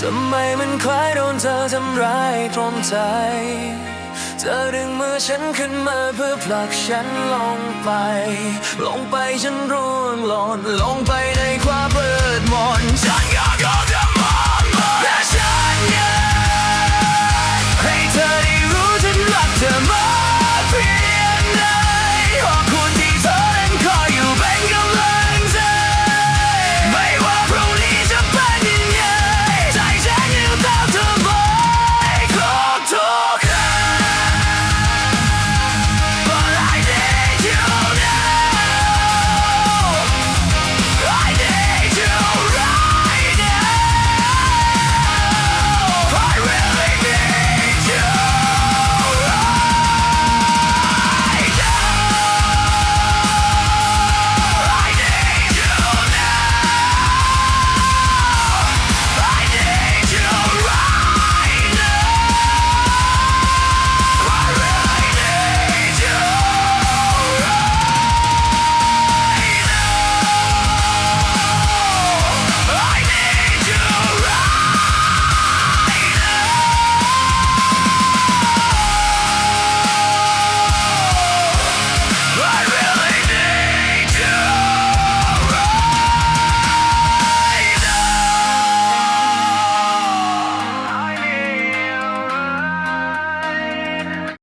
ทำไมมันคล้ายโดนเธอทำร้ายตรงใจ เธอดึงมือฉันขึ้นมาเพื่อผลักฉันลงไป ลงไปฉันร่วงหล่นลงไปในความ